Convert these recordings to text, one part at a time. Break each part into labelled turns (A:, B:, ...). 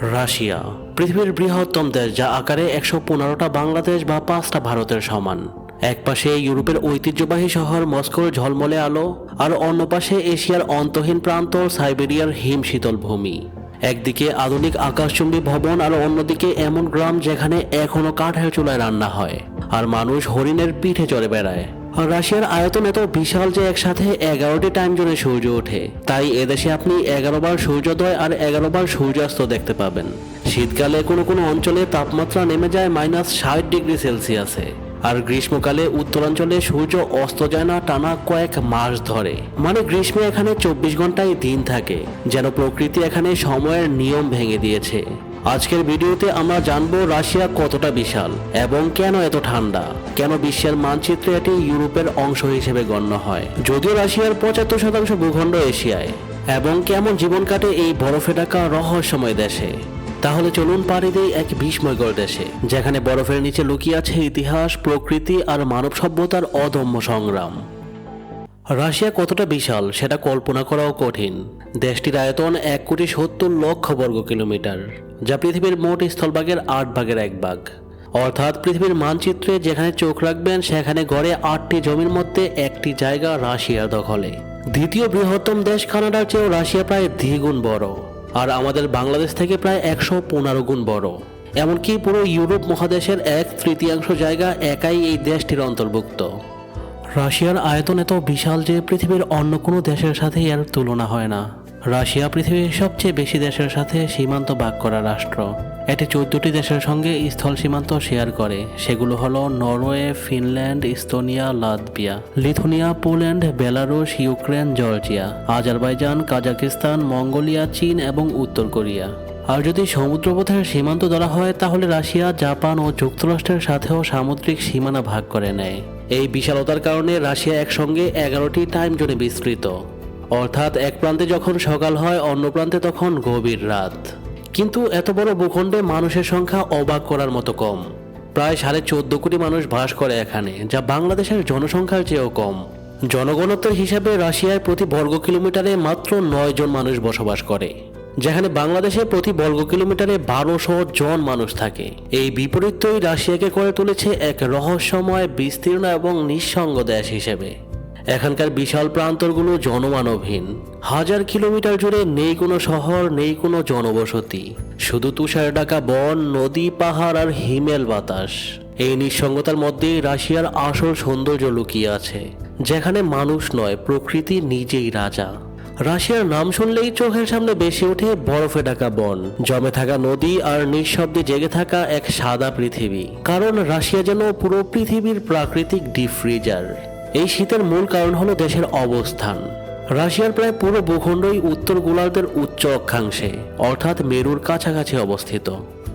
A: Russia, পৃথিবীর বৃহত্তম দেশ যা আকারে একশো পনেরোটা বাংলাদেশ বা পাঁচটা ভারতের সমান। এক পাশে ইউরোপের ঐতিহ্যবাহী শহর মস্কোর ঝলমলে আলো, আর অন্য পাশে এশিয়ার অন্তহীন প্রান্ত সাইবেরিয়ার হিম শীতল ভূমি। একদিকে আধুনিক আকাশচুম্বী ভবন, আর অন্যদিকে এমন গ্রাম যেখানে এখনও কাঠের চুলায় রান্না হয়, আর মানুষ হরিণের পিঠে চড়ে বেড়ায়। রাশিয়ার আয়তন এত বিশাল যে একসাথে এগারোটি টাইম জোনে সূর্য ওঠে। তাই এদেশে আপনি বার সূর্যোদয় আর বার সূর্যাস্ত দেখতে পাবেন। শীতকালে কোনো কোনো অঞ্চলে তাপমাত্রা নেমে যায় মাইনাস ষাট ডিগ্রি সেলসিয়াসে আর গ্রীষ্মকালে উত্তরাঞ্চলে সূর্য অস্ত যায় না টানা কয়েক মাস ধরে। মানে গ্রীষ্মে এখানে চব্বিশ ঘন্টায় দিন থাকে, যেন প্রকৃতি এখানে সময়ের নিয়ম ভেঙে দিয়েছে। আজকের ভিডিওতে আমরা জানব রাশিয়া কতটা বিশাল এবং কেন এত ঠান্ডা? কেন বিশ্বের মানচিত্রে এটি ইউরোপের অংশ হিসেবে গণ্য হয়? যদিও রাশিয়ার পঁচাত্তর শতাংশ ভূখণ্ড এশিয়ায়, এবং কেমন জীবন কাটে এই বরফে ঢাকা রহস্যময় দেশে? তাহলে চলুন পাড়ি দিই এক বিস্ময়কর দেশে, যেখানে বরফের নিচে লুকিয়ে আছে ইতিহাস, প্রকৃতি আর মানব সভ্যতার অদম্য সংগ্রাম। রাশিয়া কতটা বিশাল, সেটা কল্পনা করাও কঠিন। দেশটির আয়তন এক কোটি সত্তর লক্ষ বর্গ কিলোমিটার, যা পৃথিবীর মোট স্থলভাগের আট ভাগের এক ভাগ। অর্থাৎ পৃথিবীর মানচিত্রে যেখানে চোখ রাখবেন, সেখানে গড়ে আটটি জমির মধ্যে একটি জায়গা রাশিয়ার দখলে। দ্বিতীয় বৃহত্তম দেশ কানাডার চেয়েও রাশিয়া প্রায় দ্বিগুণ বড়, আর আমাদের বাংলাদেশ থেকে প্রায় একশো পনেরো গুণ বড়। এমনকি পুরো ইউরোপ মহাদেশের এক তৃতীয়াংশ জায়গা একাই এই দেশটির অন্তর্ভুক্ত। রাশিয়ার আয়তন এত বিশাল যে পৃথিবীর অন্য কোনো দেশের সাথে এর তুলনা হয় না। রাশিয়া পৃথিবীর সবচেয়ে বেশি দেশের সাথে সীমান্ত ভাগ করা রাষ্ট্র। এটি চোদ্দটি দেশের সঙ্গে স্থল সীমান্ত শেয়ার করে। সেগুলো হলো Norway, Finland, Estonia, Latvia, Lithuania, Poland, Belarus, Ukraine, Georgia, Azerbaijan, Kazakhstan, Mongolia, চীন এবং উত্তর কোরিয়া। আর যদি সমুদ্রপথের সীমান্ত ধরা হয়, তাহলে রাশিয়া, জাপান ও যুক্তরাষ্ট্রের সাথেও সামুদ্রিক সীমানা ভাগ করে নেয়। এই বিশালতার কারণে রাশিয়া একসঙ্গে এগারোটি টাইম জোনে বিস্তৃত। অর্থাৎ এক প্রান্তে যখন সকাল হয়, অন্য প্রান্তে তখন গভীর রাত। কিন্তু এত বড় ভূখণ্ডে মানুষের সংখ্যা অবাক করার মতো কম। প্রায় সাড়ে চোদ্দ কোটি মানুষ বাস করে এখানে, যা বাংলাদেশের জনসংখ্যার চেয়েও কম। জনগণত্বের হিসাবে রাশিয়ায় প্রতি বর্গ কিলোমিটারে মাত্র নয় জন মানুষ বসবাস করে। যেখানে বাংলাদেশে প্রতি বর্গ কিলোমিটারে বারোশো জন মানুষ থাকে। এই বিপরীতই রাশিয়াকে করে তুলেছে এক রহস্যময়, বিস্তীর্ণ এবং নিঃসঙ্গ দেশ হিসেবে। এখানকার বিশাল প্রান্তরগুলো জনমানবহীন। হাজার কিলোমিটার জুড়ে নেই কোনো শহর, নেই কোনো জনবসতি। শুধু তুষার ঢাকা বন, নদী, পাহাড় আর হিমেল বাতাস। এই নিঃসঙ্গতার মধ্যেই রাশিয়ার আসল সৌন্দর্য লুকিয়ে আছে, যেখানে মানুষ নয়, প্রকৃতি নিজেই রাজা। রাশিয়ার নাম শুনলেই চোখের সামনে বেশি ওঠে বরফে ঢাকা বন। জমে থাকা নদী আর নিঃশব্দে জেগে থাকা এক সাদা পৃথিবী। কারণ রাশিয়া যেন পুরো পৃথিবীর প্রাকৃতিক ডিপ ফ্রিজার। এই শীতের মূল কারণ হলো দেশের অবস্থান। রাশিয়ার প্রায় পুরো ভূখণ্ডই উত্তর গোলার্ধের উচ্চ অক্ষাংশে, অর্থাৎ মেরুর কাছাকাছি অবস্থিত।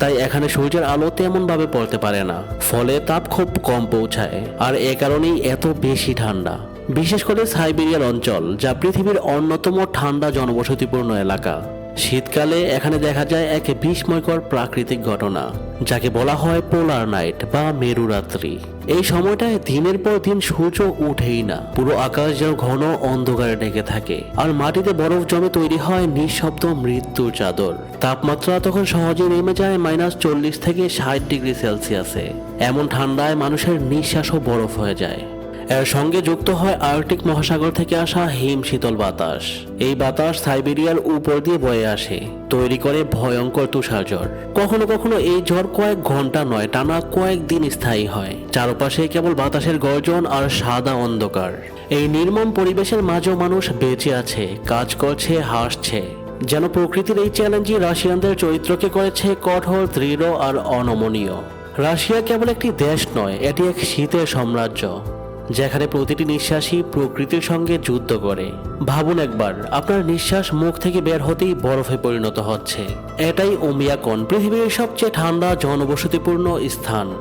A: তাই এখানে সূর্যের আলো তেমনভাবে পড়তে পারে না। ফলে তাপ খুব কম পৌঁছায়, আর এ কারণেই এত বেশি ঠান্ডা। বিশেষ করে সাইবেরিয়ান অঞ্চল, যা পৃথিবীর অন্যতম ঠান্ডা জনবসতিপূর্ণ এলাকা। শীতকালে এখানে দেখা যায় এক বিস্ময়কর প্রাকৃতিক ঘটনা, যাকে বলা হয় পোলার নাইট বা মেরুরাত্রি। এই সময়টায় দিনের পর দিন সূর্য উঠেই না, পুরো আকাশ যেন ঘন অন্ধকারে ঢেকে থাকে, আর মাটিতে বরফ জমে তৈরি হয় নিঃশব্দ মৃত্যুর চাদর। তাপমাত্রা তখন সহজে নেমে যায় মাইনাস চল্লিশ থেকে ষাট ডিগ্রি সেলসিয়াসে। এমন ঠান্ডায় মানুষের নিঃশ্বাসও বরফ হয়ে যায়। এর সঙ্গে যুক্ত হয় আর্কটিক মহাসাগর থেকে আসা হিম শীতল বাতাস। এই বাতাস সাইবেরিয়ার উপর দিয়ে বয়ে আসে, তৈরি করে ভয়ঙ্কর তুষার ঝড় কখনো কখনো এই ঝড় কয়েক ঘণ্টা নয়, টানা কয়েক দিন স্থায়ী হয়। চারপাশে কেবল বাতাসের গর্জন আর সাদা অন্ধকার। এই নির্মম পরিবেশের মাঝেও মানুষ বেঁচে আছে, কাজ করছে, হাসছে। যেন প্রকৃতির এই চ্যালেঞ্জই রাশিয়ানদের চরিত্রকে করেছে কঠোর, দৃঢ় আর অনমনীয়। রাশিয়া কেবল একটি দেশ নয়, এটি এক শীতের সাম্রাজ্য। যেখানে প্রতিটি নিঃশ্বাসই প্রকৃতির সঙ্গে যুদ্ধ করে। ভাবুন একবার, আপনার নিঃশ্বাস মুখ থেকে বের হতেই বরফে পরিণত হচ্ছে। এটাই ওমিয়াকন, পৃথিবীর সবচেয়ে ঠান্ডা, জনবসতিপূর্ণ স্থান।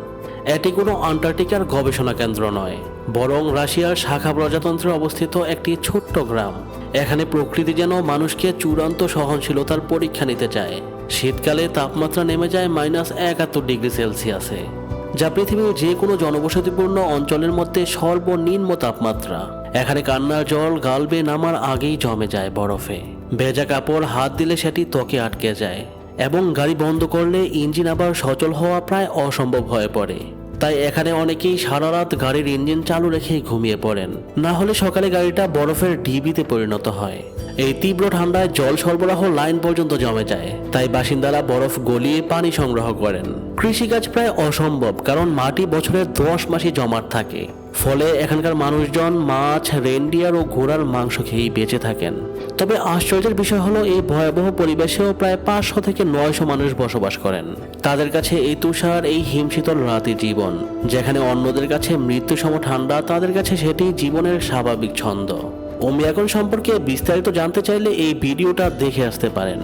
A: এটি কোনো আন্টার্কটিকার গবেষণা কেন্দ্র নয়, বরং রাশিয়ার শাখা প্রজাতন্ত্রে অবস্থিত একটি ছোট্ট গ্রাম। এখানে প্রকৃতি যেন মানুষকে চূড়ান্ত সহনশীলতার পরীক্ষা নিতে চায়। শীতকালে তাপমাত্রা নেমে যায় মাইনাস একাত্তর ডিগ্রি সেলসিয়াসে। যা পৃথিবীর যে কোনো জনবসতিপূর্ণ অঞ্চলের মধ্যে সর্বনিম্ন তাপমাত্রা। এখানে কান্নার জল গালবে নামার আগেই জমে যায় বরফে। ভেজা কাপড় হাত দিলে সেটি ত্বকে আটকে যায় এবং গাড়ি বন্ধ করলে ইঞ্জিন আবার সচল হওয়া প্রায় অসম্ভব হয়ে পড়ে। তাই এখানে অনেকেই সারা রাত গাড়ির ইঞ্জিন চালু রেখে ঘুমিয়ে পড়েন। না হলে সকালে গাড়িটা বরফের ঢিবিতে পরিণত হয়। এই তীব্র ঠান্ডায় জল সরবরাহ লাইন পর্যন্ত জমে যায়। তাই বাসিন্দারা বরফ গলিয়ে পানি সংগ্রহ করেন। কৃষিকাজ প্রায় অসম্ভব, কারণ মাটি বছরের দশ মাসই জমাট থাকে। ফলে এখানকার মানুষজন মাছ রেন্ডিয়ার ও ঘোড়ার মাংস খেয়েই বেঁচে থাকেন। তবে আশ্চর্যের বিষয় হলো, এই ভয়াবহ পরিবেশেও প্রায় পাঁচশো থেকে নয়শো মানুষ বসবাস করেন। তাদের কাছে এই তুষার, এই হিমশীতল রাতে জীবন। যেখানে অন্যদের কাছে মৃত্যু সম ঠান্ডা, তাদের কাছে সেটি জীবনের স্বাভাবিক ছন্দ। ওমিয়াকন সম্পর্কে বিস্তারিত জানতে চাইলে এই ভিডিওটা দেখে আসতে পারেন।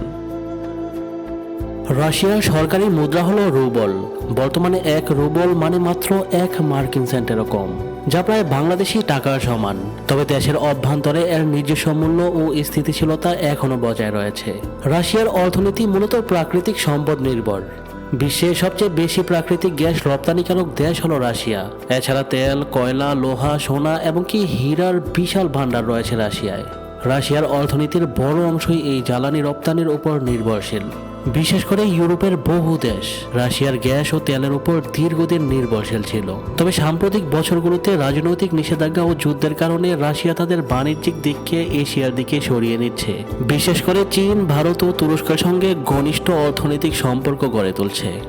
A: রাশিয়ার সরকারি মুদ্রা হলো রুবল। বর্তমানে এক রুবল মানে মাত্র এক মার্কিন সেন্টেরও কম। যা প্রায় বাংলাদেশি টাকার সমান। তবে দেশের অভ্যন্তরে এর নিজস্ব মূল্য ও স্থিতিশীলতা এখনও বজায় রয়েছে। রাশিয়ার অর্থনীতি মূলত প্রাকৃতিক সম্পদ নির্ভর। বিশ্বের সবচেয়ে বেশি প্রাকৃতিক গ্যাস রপ্তানিকারক দেশ হলো রাশিয়া। এছাড়া তেল, কয়লা, লোহা, সোনা এবং কি হীরার বিশাল ভাণ্ডার রয়েছে রাশিয়ায়। রাশিয়ার অর্থনীতির বড় অংশই এই জ্বালানি রপ্তানির উপর নির্ভরশীল। বিশেষ করে ইউরোপের বহু দেশ। রাশিয়ার গ্যাস ও তেলের উপর দীর্ঘদিন নির্ভরশীল ছিল। তবে সাম্প্রতিক বছরগুলোতে রাজনৈতিক নিষেধাজ্ঞা ও যুদ্ধের কারণে রাশিয়া তাদের বাণিজ্যিক দিককে এশিয়ার দিকে সরিয়ে নিচ্ছে। বিশেষ করে চীন, ভারত ও তুরস্কের সঙ্গে ঘনিষ্ঠ অর্থনৈতিক সম্পর্ক গড়ে তুলছে।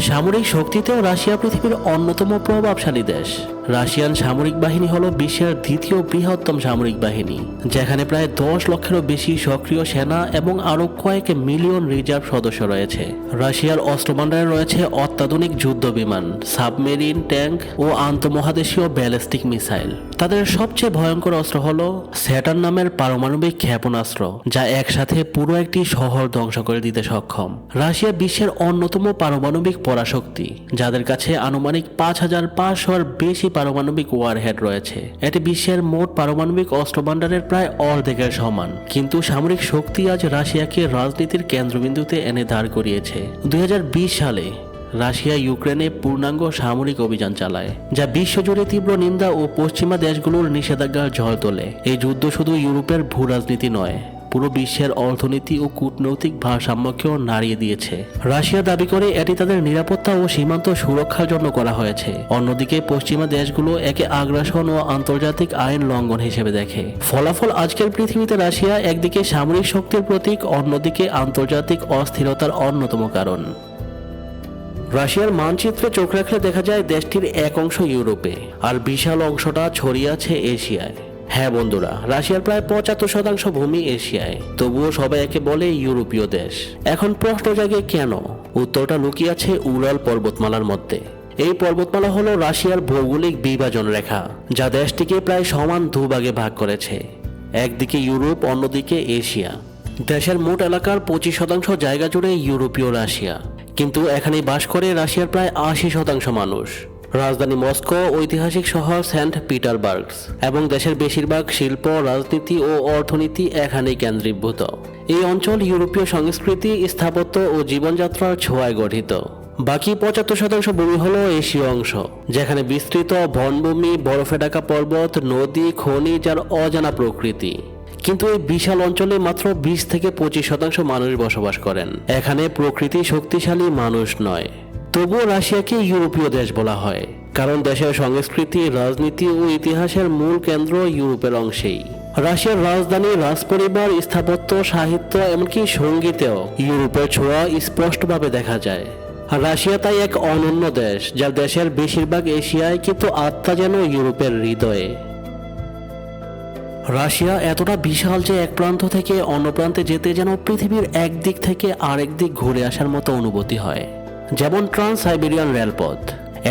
A: সামরিক শক্তিতেও রাশিয়া পৃথিবীর অন্যতম প্রভাবশালী দেশ। রাশিয়ান সামরিক বাহিনী হল বিশ্বের দ্বিতীয় বৃহত্তম সামরিক বাহিনী, যেখানে প্রায় দশ লক্ষেরও বেশি সক্রিয় সেনা এবং আরও কয়েক মিলিয়ন রিজার্ভ সদস্য রয়েছে। রাশিয়ার অস্ত্রভাণ্ডারে রয়েছে অত্যাধুনিক যুদ্ধ বিমান, সাবমেরিন, ট্যাঙ্ক ও আন্তঃমহাদেশীয় ব্যালিস্টিক মিসাইল। তাদের সবচেয়ে ভয়ঙ্কর অস্ত্র হল স্যাটার নামের পারমাণবিক ক্ষেপণাস্ত্র, যা একসাথে পুরো একটি শহর ধ্বংস করে দিতে সক্ষম। রাশিয়া বিশ্বের অন্যতম পারমাণবিক পরাশক্তি, যাদের কাছে আনুমানিক পাঁচ হাজার পাঁচশোর বেশি পারমাণবিক ওয়ারহেড রয়েছে। এটি বিশ্বের মোট পারমাণবিক অস্ত্রভাণ্ডারের প্রায় অর্ধেকের সমান। কিন্তু সামরিক শক্তি আজ রাশিয়াকে রাজনীতির কেন্দ্রবিন্দুতে এনে দাঁড় করিয়েছে। দুই হাজার বিশ সালে রাশিয়া ইউক্রেনে পূর্ণাঙ্গ সামরিক অভিযান চালায়, যা বিশ্বজুড়ে তীব্র নিন্দা ও পশ্চিমা দেশগুলোর নিষেধাজ্ঞার ঝড় তোলে। এই যুদ্ধ শুধু ইউরোপের ভূ রাজনীতি নয় পুরো বিশ্বের অর্থনীতি ও কূটনৈতিক ভারসাম্যকেও নাড়িয়ে দিয়েছে। রাশিয়া দাবি করে এটি তাদের নিরাপত্তা ও সীমান্ত সুরক্ষার জন্য করা হয়েছে। অন্যদিকে পশ্চিমা দেশগুলো একে আগ্রাসন ও আন্তর্জাতিক আইন লঙ্ঘন হিসেবে দেখে। ফলাফল আজকের পৃথিবীতে রাশিয়া একদিকে সামরিক শক্তির প্রতীক, অন্যদিকে আন্তর্জাতিক অস্থিরতার অন্যতম কারণ। রাশিয়ার মানচিত্রে চোখ রাখলে দেখা যায় দেশটির এক অংশ ইউরোপে, আর বিশাল অংশটা ছড়িয়ে আছে এশিয়ায়। হ্যাঁ বন্ধুরা, রাশিয়ার প্রায় পঁচাত্তর শতাংশ ভূমি এশিয়ায়, তবুও সবাই একে বলে ইউরোপীয় দেশ। এখন প্রশ্ন জাগে কেন? উত্তরটা লুকিয়ে আছে উরাল পর্বতমালার মধ্যে। এই পর্বতমালা হলো রাশিয়ার ভৌগোলিক বিভাজন রেখা, যা দেশটিকে প্রায় সমান দুভাগে ভাগ করেছে। একদিকে ইউরোপ, অন্যদিকে এশিয়া। দেশের মোট এলাকার পঁচিশ শতাংশ জায়গা জুড়ে ইউরোপীয় রাশিয়া। কিন্তু এখানে বাস করে রাশিয়ার প্রায় আশি শতাংশ মানুষ। রাজধানী মস্কো ঐতিহাসিক শহর সেন্ট পিটারবার্গস এবং দেশের বেশিরভাগ শিল্প, রাজনীতি ও অর্থনীতি এখানেই কেন্দ্রীভূত। এই অঞ্চল ইউরোপীয় সংস্কৃতি, স্থাপত্য ও জীবনযাত্রার ছোঁয়ায় গঠিত। বাকি পঁচাত্তর শতাংশ ভূমি হল এশীয় অংশ, যেখানে বিস্তৃত বনভূমি, বরফে ঢাকা পর্বত, নদী, খনিজ আর অজানা প্রকৃতি। কিন্তু এই বিশাল অঞ্চলে মাত্র বিশ থেকে পঁচিশ শতাংশ মানুষ বসবাস করেন। এখানে প্রকৃতি শক্তিশালী মানুষ নয়। তবুও রাশিয়াকে ইউরোপীয় দেশ বলা হয়, কারণ দেশের সংস্কৃতি, রাজনীতি ও ইতিহাসের মূল কেন্দ্র ইউরোপের অংশেই। রাশিয়ার রাজধানী রাজপরিবার, স্থাপত্য, সাহিত্য, এমনকি সঙ্গীতেও ইউরোপের ছোঁয়া স্পষ্টভাবে দেখা যায়। রাশিয়া তাই এক অনন্য দেশ যার দেশের বেশিরভাগ এশিয়ায় কিন্তু আত্মা যেন ইউরোপের হৃদয়ে। রাশিয়া এতটা বিশাল যে এক প্রান্ত থেকে অন্য প্রান্তে যেতে যেন পৃথিবীর এক দিক থেকে আরেক দিক ঘুরে আসার মতো অনুভূতি হয়। যেমন ট্রান্স সাইবেরিয়ান রেলপথ,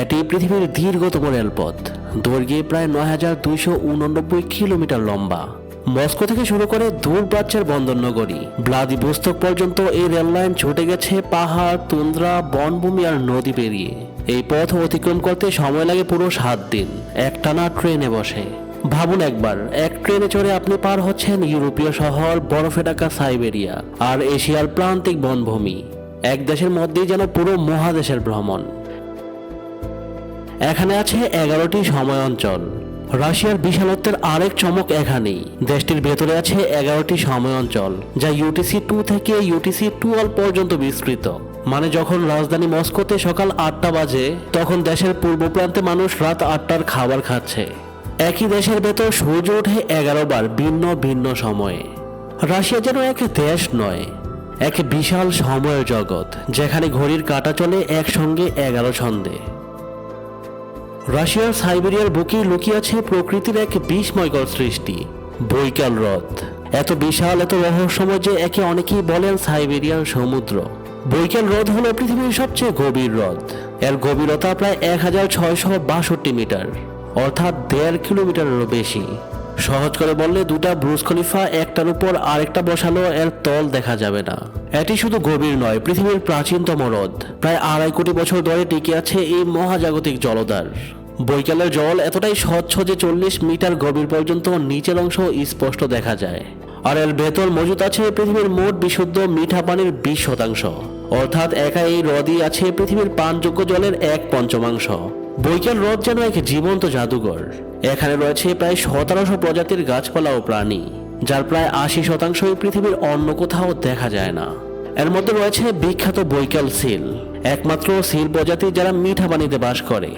A: এটি পৃথিবীর দীর্ঘতম রেলপথ, দৈর্ঘ্যে প্রায় নয় হাজার দুইশো উননব্বই কিলোমিটার লম্বা। মস্কো থেকে শুরু করে দূর প্রাচ্যের বন্দরনগরী ভ্লাদিভোস্তক পর্যন্ত এই রেললাইন ছুটে গেছে পাহাড় তুন্দ্রা বনভূমি আর নদী পেরিয়ে। এই পথ অতিক্রম করতে সময় লাগে পুরো সাত দিন, একটানা ট্রেনে বসে। ভাবুন একবার, এক ট্রেনে চড়ে আপনি পার হচ্ছেন ইউরোপীয় শহর বরফে ঢাকা সাইবেরিয়া, আর এশিয়ার প্রান্তিক বনভূমি। এক দেশের মধ্যেই যেন পুরো মহাদেশের ভ্রমণ। এখানে আছে এগারোটি সময় অঞ্চল রাশিয়ার বিশালত্বের আরেক চমক এখানেই। দেশটির ভেতরে আছে এগারোটি সময় অঞ্চল যা ইউটিসি টু থেকে ইউটিসি টুয়েলভ পর্যন্ত বিস্তৃত। মানে যখন রাজধানী মস্কোতে সকাল আটটা বাজে, তখন দেশের পূর্ব প্রান্তে মানুষ রাত আটটার খাবার খাচ্ছে। একই দেশের ভেতর সূর্য ওঠে এগারো বার ভিন্ন ভিন্ন সময়ে। রাশিয়া যেন এক দেশ নয় এক বিশাল সময়ের জগৎ, যেখানে ঘড়ির কাঁটা চলে একসঙ্গে এগারো ছন্দে। রাশিয়ার সাইবেরিয়ার বুকে লুকিয়ে আছে প্রকৃতির এক বিস্ময়কর সৃষ্টি, বৈকাল হ্রদ এত বিশাল, এত রহস্যময় যে একে অনেকেই বলেন সাইবেরিয়ান সমুদ্র। বৈকাল হ্রদ হলো পৃথিবীর সবচেয়ে গভীর হ্রদ এর গভীরতা প্রায় এক হাজার ছয়শো বাষট্টি মিটার, অর্থাৎ দেড় কিলোমিটারেরও বেশি। সহজ করে বললে দুটা ব্রুজ খলিফা, একটার উপর আরেকটা বসালো, এর তল দেখা যাবে না। এটি শুধু গভীর নয়, পৃথিবীর প্রাচীনতম হ্রদ। প্রায় আড়াই কোটি বছর ধরে টিকে আছে এই মহাজাগতিক জলধার। বৈকালের জল এতটাই স্বচ্ছ যে চল্লিশ মিটার গভীর পর্যন্ত নিচের অংশ স্পষ্ট দেখা যায়। আর এর ভেতর মজুত আছে পৃথিবীর মোট বিশুদ্ধ মিঠা পানির বিশ শতাংশ। অর্থাৎ একা এই হ্রদই আছে পৃথিবীর পানযোগ্য জলের এক পঞ্চমাংশ। বৈকাল হ্রদ যেন এক জীবন্ত জাদুঘর। এখানে রয়েছে প্রায় সতেরোশো প্রজাতির গাছপালা ও প্রাণী, যার প্রায় আশি শতাংশই পৃথিবীর অন্য কোথাও দেখা যায় না। এর মধ্যে রয়েছে বিখ্যাত বৈকাল সিল, একমাত্র সিল প্রজাতি যারা মিঠা পানিতে বাস করে।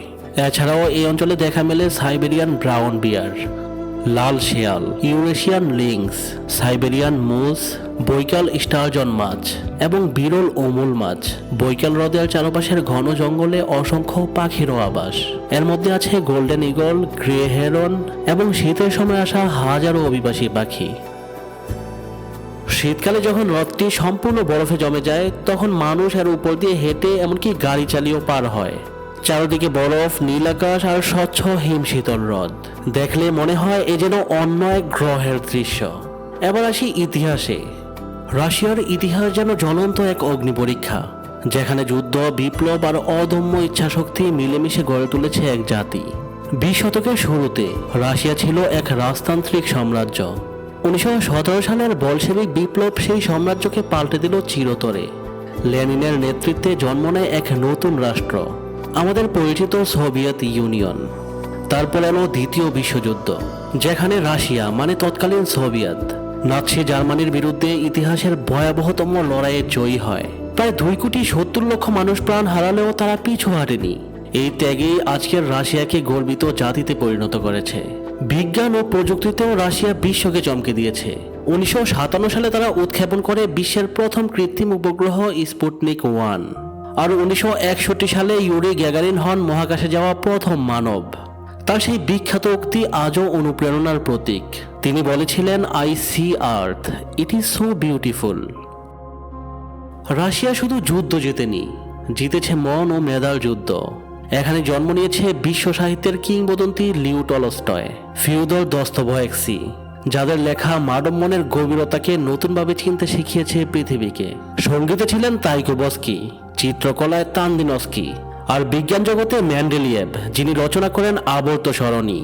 A: এছাড়াও এই অঞ্চলে দেখা মেলে সাইবেরিয়ান ব্রাউন বিয়ার, লাল শিয়াল, Eurasian lynx, Siberian moose Baikal sturgeon মাছ এবং বিরল ওমুল মাছ। বৈকাল হ্রদের চারপাশের ঘন জঙ্গলে অসংখ্য পাখিরও আবাস। এর মধ্যে আছে গোল্ডেন ইগল, গ্রে হেরন এবং শীতের সময় আসা হাজারো অভিবাসী পাখি। শীতকালে যখন হ্রদটি সম্পূর্ণ বরফে জমে যায়, তখন মানুষ এর উপর দিয়ে হেঁটে এমনকি গাড়ি চালিয়েও পার হয়। চারদিকে বরফ, নীল আকাশ আর স্বচ্ছ হিম শীতল হ্রদ। দেখলে মনে হয় এ যেন অন্য এক গ্রহের দৃশ্য। এবার আসি ইতিহাসে। রাশিয়ার ইতিহাস যেন জ্বলন্ত এক অগ্নি পরীক্ষা, যেখানে যুদ্ধ, বিপ্লব আর অদম্য ইচ্ছাশক্তি মিলেমিশে গড়ে তুলেছে এক জাতি। বিশ শতকের শুরুতে রাশিয়া ছিল এক রাজতান্ত্রিক সাম্রাজ্য। উনিশশো সতেরো সালের বলশেবিক বিপ্লব সেই সাম্রাজ্যকে পাল্টে দিল চিরতরে। লেনিনের নেতৃত্বে জন্ম নেয় এক নতুন রাষ্ট্র, আমাদের পরিচিত সোভিয়েত ইউনিয়ন। তারপর এলো দ্বিতীয় বিশ্বযুদ্ধ, যেখানে রাশিয়া মানে তৎকালীন সোভিয়েত নাৎসি জার্মানির বিরুদ্ধে ইতিহাসের ভয়াবহতম লড়াইয়ে জয়ী হয়। প্রায় দুই কোটি সত্তর লক্ষ মানুষ প্রাণ হারালেও তারা পিছু হারেনি এই ত্যাগেই আজকের রাশিয়াকে গর্বিত জাতিতে পরিণত করেছে। বিজ্ঞান ও প্রযুক্তিতেও রাশিয়া বিশ্বকে চমকে দিয়েছে। উনিশশো সাতান্ন সালে তারা উৎক্ষেপণ করে বিশ্বের প্রথম কৃত্রিম উপগ্রহ স্পুটনিক ওয়ান। আর উনিশশো একষট্টি সালে ইউরি গ্যাগারিন হন মহাকাশে যাওয়া প্রথম মানব। তার সেই বিখ্যাত উক্তি আজও অনুপ্রেরণার প্রতীক। তিনি বলেছিলেন I see earth it is so beautiful Russia শুধু যুদ্ধ জেতেনি, জিতেছে মন ও মেধার যুদ্ধ। এখানে জন্ম নিয়েছে বিশ্ব সাহিত্যের কিংবদন্তি লিউ টলস্টয়, ফিউদর দস্তভয়েক্সি, যাদের লেখা মানব মনের গভীরতাকে নতুনভাবে চিনতে শিখিয়েছে পৃথিবীকে। সঙ্গীতে ছিলেন তাইকোবস্কি, চিত্রকলায় তানদিনস্কি আর বিজ্ঞান জগতে ম্যান্ডেলিয়েভ যিনি রচনা করেন আবর্ত সরণি।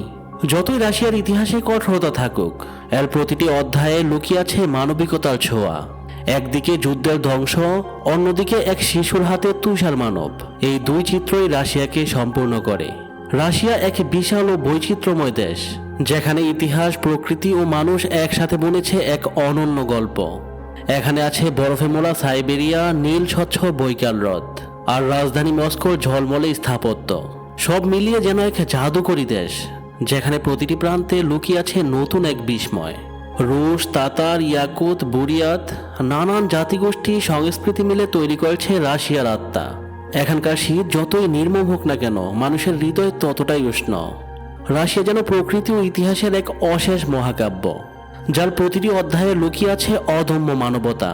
A: যতই রাশিয়ার ইতিহাসে কঠোরতা থাকুক, এর প্রতিটি অধ্যায়ে লুকিয়ে আছে মানবিকতার ছোঁয়া। একদিকে যুদ্ধের ধ্বংস, অন্যদিকে এক শিশুর হাতে তুষার মানব। এই দুই চিত্রই রাশিয়াকে সম্পূর্ণ করে। রাশিয়া এক বিশাল ও বৈচিত্র্যময় দেশ, যেখানে ইতিহাস, প্রকৃতি ও মানুষ একসাথে বুনেছে এক অনন্য গল্প। এখানে আছে বরফে মোড়া সাইবেরিয়া, নীল স্বচ্ছ বৈকাল হ্রদ। আর রাজধানী মস্কোর ঝলমলে স্থাপত্য। সব মিলিয়ে যেন এক জাদুকরী দেশ, যেখানে প্রতিটি প্রান্তে লুকিয়ে আছে নতুন এক বিস্ময়। রুশ, তাতার, ইয়াকুত বুরিয়াত নানান জাতিগোষ্ঠী সংস্কৃতি মিলে তৈরি করেছে রাশিয়ার আত্মা। এখানকার শীত যতই নির্মম হোক না কেন, মানুষের হৃদয় ততটাই উষ্ণ। রাশিয়া যেন প্রকৃতি ও ইতিহাসের এক অশেষ মহাকাব্য, যার প্রতিটি অধ্যায়ে লুকিয়ে আছে অদম্য মানবতা।